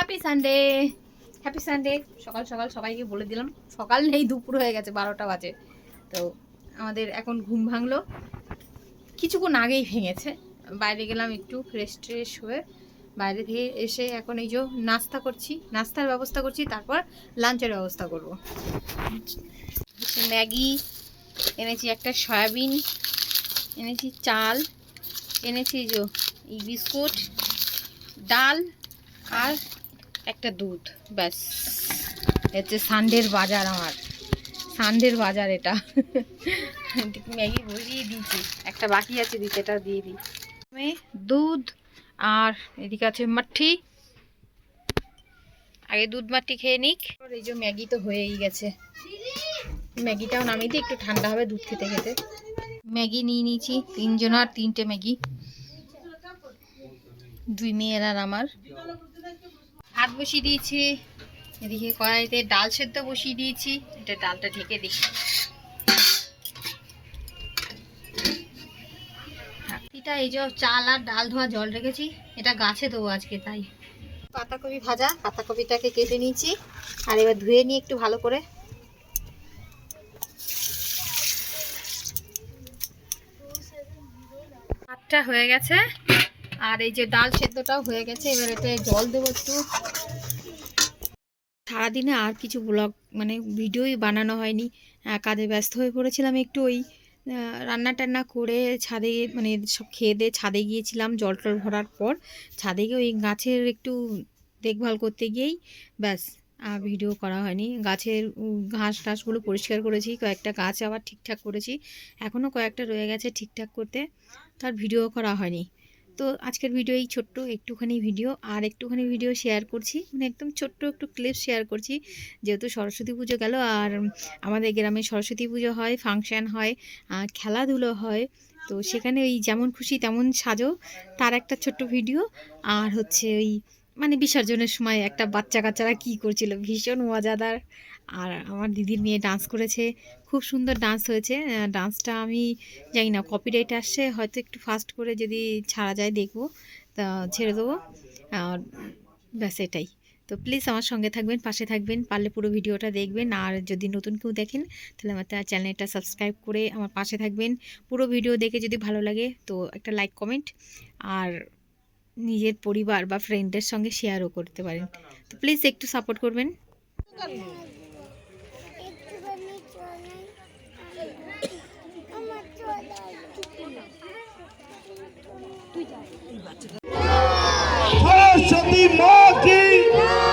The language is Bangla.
হ্যাপি সানডে হ্যাপি সানডে সকাল সকাল সবাইকে বলে দিলাম। সকাল নেই, দুপুর হয়ে গেছে, বারোটা বাজে। তো আমাদের এখন ঘুম ভাঙলো। কিছুক্ষণ আগেই ভেঙেছে। বাইরে গেলাম একটু ফ্রেশ ট্রেশ হয়ে। বাইরে থেকে এসে এখন এই যে নাস্তা করছি, নাস্তার ব্যবস্থা করছি, তারপর লাঞ্চের ব্যবস্থা করব। ম্যাগি, এনেছি একটা সয়াবিন, এনেছি চাল, এনেছি এই যে এই বিস্কুট, ডাল আর একটা দুধ, ব্যাস। হচ্ছে সানডের বাজার আমার। সানডের বাজার এটা। ম্যাগি বসিয়ে দিয়েছি। একটা বাকি আছে, দিতে, এটা দিয়ে দিই। দুধ আর এদিকে আছে মাঠি। আগে দুধ মাঠি খেয়ে নিক। এই যে ম্যাগি তো হয়েই গেছে। ম্যাগিটাও নামিয়ে দিই, একটু ঠান্ডা হবে দুধ খেতে খেতে। ম্যাগি নিয়ে নিয়েছি, তিনজন আর তিনটে ম্যাগি। দুই মেয়ের আর আমার। ভাত বসিয়ে দিয়েছি। এদিকে কড়াইতে ডাল সেদ্ধ বসিয়ে দিয়েছি। এটা ডালটা ঢেকে দিই। এটা এই যে চাল আর ডাল ধোয়া জল রেখেছি। এটা গাছে দেবো আজকে, তাই। পাতাকপি ভাজা, পাতাকপিটাকে কেটে নিয়েছি। আর এবার ধুয়ে নিয়ে একটু ভালো করে। ভাতটা হয়ে গেছে। আর এই যে ডাল সেদ্ধটাও হয়ে গেছে, এবার এতে জল দেবো একটু। সারাদিনে আর কিছু ব্লগ মানে ভিডিওই বানানো হয়নি। কাজে ব্যস্ত হয়ে পড়েছিলাম একটু ওই রান্না টান্না করে ছাদে মানে সব খেয়ে দিয়ে ছাদে গিয়েছিলাম জল টল ভরার পর। ছাদে গিয়ে ওই গাছের একটু দেখভাল করতে গিয়েই ব্যাস, আর ভিডিও করা হয়নি। গাছের ঘাস টাসগুলো পরিষ্কার করেছি, কয়েকটা গাছ আবার ঠিকঠাক করেছি। এখনও কয়েকটা রয়ে গেছে ঠিকঠাক করতে, তার ভিডিও করা হয়নি। তো আজকের ভিডিও এই ছোট্ট একটুখানি ভিডিও আর একটুখানি ভিডিও শেয়ার করছি মানে একদম ছোট্ট একটু ক্লিপ শেয়ার করছি। যেহেতু সরস্বতী পুজো গেল, আর আমাদের গ্রামে সরস্বতী পুজো হয় ফাংশান হয় খেলাধুলো হয়, তো সেখানে ওই যেমন খুশি তেমন সাজো, তার একটা ছোট্ট ভিডিও আর হচ্ছে ওই মানে বিসর্জনের সময় একটা বাচ্চা কাচ্চারা কী করছিল? ভীষণ মজাদার। আর আমার দিদির মেয়ে ডান্স করেছে। খুব সুন্দর ডান্স হয়েছে। ডান্সটা আমি জানি না কপিরাইট আসছে, হয়তো একটু ফাস্ট করে যদি ছাড়া যায় দেখব। তা ছেড়ে দেবো। আর ব্যাস এটাই। তো প্লিজ আমার সঙ্গে থাকবেন, পাশে থাকবেন, পারলে পুরো ভিডিওটা দেখবেন। আর যদি নতুন কেউ দেখেন, তাহলে আমার তার চ্যানেলটা সাবস্ক্রাইব করে আমার পাশে থাকবেন। পুরো ভিডিও দেখে যদি ভালো লাগে, তো একটা লাইক কমেন্ট আর নিজের পরিবার বা ফ্রেন্ডের সঙ্গে শেয়ারও করতে পারেন। তো প্লিজ একটু সাপোর্ট করবেন। সরস্বতী মা আমার